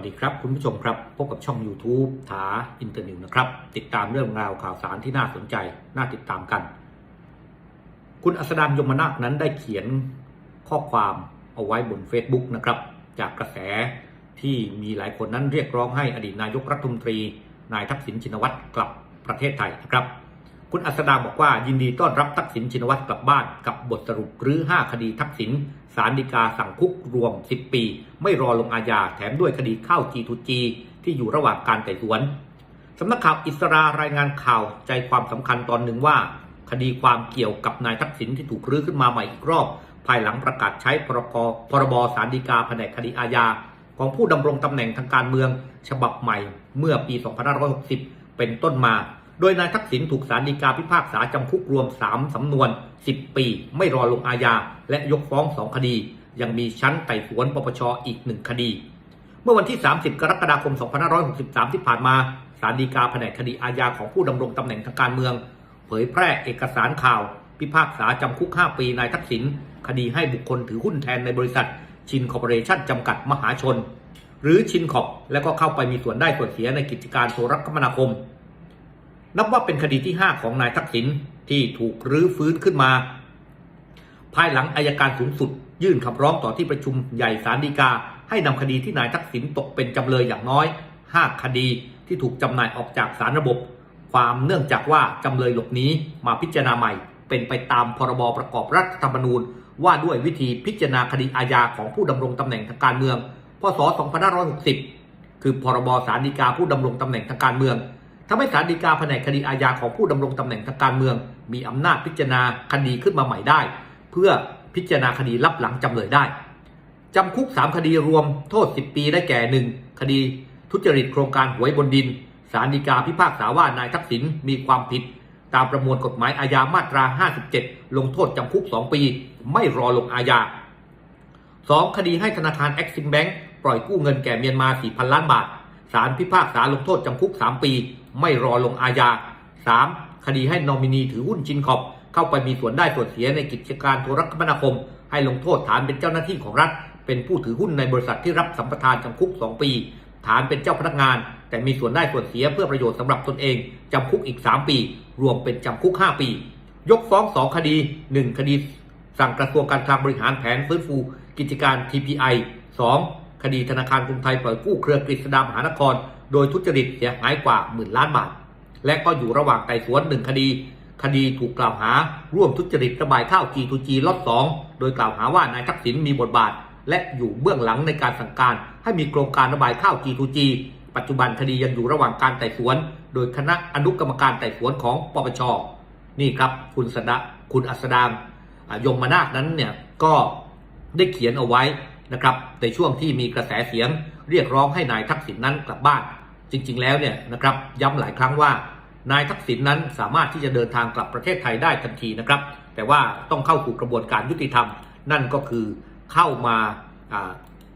สดีครับ คุณผู้ชมครับ พบกับช่อง YouTube ถาอินเตอร์นิวนะครับ ติดตามเรื่องราวข่าวสารที่น่าสนใจ น่าติดตามกัน คุณอัสดานยมนาคนั้นได้เขียนข้อความเอาไว้บน Facebook นะครับ จากกระแสที่มีหลายคนนั้นเรียกร้องให้อดีตนายกรัฐมนตรี นายทักษิณชินวัตรกลับประเทศไทยนะครับ คุณอัสดาบอกว่ายินดีต้อนรับทักษิณชินวัตรกลับบ้านกับบทสรุปรื้อ5คดีทักษิณ สารดีกาสั่งคุกรวม 10 ปี ไม่รอลงอาญาแถมด้วยคดีเข้า G2G ที่อยู่ระหว่างการไต่สวนสำนักข่าวอิสรารายงานข่าวใจความสำคัญตอนหนึ่งว่า คดีความเกี่ยวกับนายทักษิณที่ถูกรื้อขึ้นมาใหม่อีกรอบ ภายหลังประกาศใช้พรบพรบสารดีกาแผนกคดีอาญา ของผู้ดำรงตำแหน่งทางการเมือง ฉบับใหม่เมื่อปี 2560 เป็นต้นมา โดยนายทักษิณถูกสารดีกาพิพากษาจำคุกรวม 3 สำนวน 10 ปี ไม่รอลงอาญา และยกฟ้อง 2 คดี ยังมีชั้นไต่สวนปปชอีก 1 คดี เมื่อวันที่ 30 กรกฎาคม 2563 ที่ผ่านมาสารดีกาแผนกคดีอาญาของผู้ดำรงตำแหน่งทางการเมือง เผยแพร่เอกสารข่าว พิพากษาจำคุก 5 ปีนายทักษิณคดีให้บุคคลถือหุ้นแทนในบริษัท ชินคอร์ปอเรชั่นจำกัดมหาชน หรือชินขอบและก็เข้าไปมีส่วนได้ส่วนเสียในกิจการโทรคมนาคม นับว่าเป็นคดีที่ 5 ของนายทักษิณที่ถูกรื้อฟื้นขึ้นมา ภายหลังอายการสูงสุด ยื่นคำร้องต่อที่ประชุมใหญ่ศาลฎีกา ให้นำคดีที่นายทักษิณตกเป็นจำเลยอย่างน้อย 5 คดีที่ถูกจำหน่ายออกจากสารระบบ ความเนื่องจากว่าจำเลยหลบหนีมาพิจารณาใหม่ เป็นไปตามพรบประกอบรัฐธรรมนูญ ว่าด้วยวิธีพิจารณาคดีอาญาของผู้ดำรงตำแหน่งทางการเมือง พศ 2560 คือพรบสารดีกาผู้ดำรงตำแหน่งทางการเมือง ทำให้ศาลฎีกาแผนกคดีอาญาของผู้ดำรงตำแหน่งทางการเมือง มีอำนาจพิจารณาคดีขึ้นมาใหม่ได้ เพื่อพิจารณาคดีรับหลังจำเลยได้จำคุก 3 คดีรวมโทษ 10 ปีได้แก่ 1 คดีทุจริตโครงการหวยบนดินศาลฎีกาพิพากษาว่านายทักษิณมีความผิด ตามประมวลกฎหมายอาญามาตรา 57 ลงโทษจำคุก 2 ปี ไม่รอลงอาญา 2. คดีให้ธนาคาร Exim Bank ปล่อยกู้เงินแก่เมียนมา 4,000 ล้านบาทศาลพิพากษาลงโทษจำคุก 3 ปี ไม่รอลงอาญา 3. คดีให้นอมินีถือหุ้นชินขอบ เข้าไปมีส่วนได้ส่วนเสียในกิจการโทรคมนาคม ให้ลงโทษฐานเป็นเจ้าหน้าที่ของรัฐ เป็นผู้ถือหุ้นในบริษัทที่รับสัมปทานจำคุก 2 ปี ฐานเป็นเจ้าพนักงาน แต่มีส่วนได้ส่วนเสียเพื่อประโยชน์สำหรับตนเองจำคุกอีก 3 ปี รวมเป็นจำคุก 5 ปี ยกฟ้อง2คดี 1 คดี สั่งกระทรวงการคลังบริหารแผนฟื้นฟู กิจการ TPI 2. คดีธนาคารกรุงไทยปล่อยกู้เครือกฤษฎามหานคร โดยทุจริตเสียหายกว่าหมื่นล้านบาท และก็อยู่ระหว่างไต่สวน1คดี คดีถูกกล่าวหาร่วมทุจริตระบายข้าว G2G ล็อต2โดยกล่าวหาว่านายทักษิณมีบทบาท และอยู่เบื้องหลังในการสั่งการ ให้มีโครงการระบายข้าว G2G ปัจจุบันคดียังอยู่ระหว่างการไต่สวน โดยคณะอนุกรรมการไต่สวนของปปชนี่ครับคุณสดะคุณอัสดางอ่ายมนาคนั้นเนี่ยก็ได้เขียนเอาไว้ นะครับในช่วงที่มีกระแสเสียงเรียกร้องให้นายทักษิณนั้นกลับบ้าน จริง ๆ แล้วเนี่ยนะครับย้ำหลายครั้งว่านายทักษิณนั้นสามารถที่จะเดินทางกลับประเทศไทยได้ทันทีนะครับ แต่ว่าต้องเข้าสู่กระบวนการยุติธรรม นั่นก็คือเข้ามา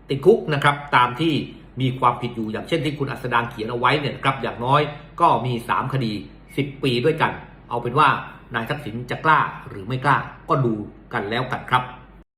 ติดคุกนะครับตามที่มีความผิดอยู่อย่างเช่นที่คุณอัสดางเขียนเอาไว้เนี่ยครับอย่างน้อยก็มี 3 คดี 10 ปีด้วยกัน เอาเป็นว่านายทักษิณจะกล้าหรือไม่กล้าก็ดูกันแล้วกันครับ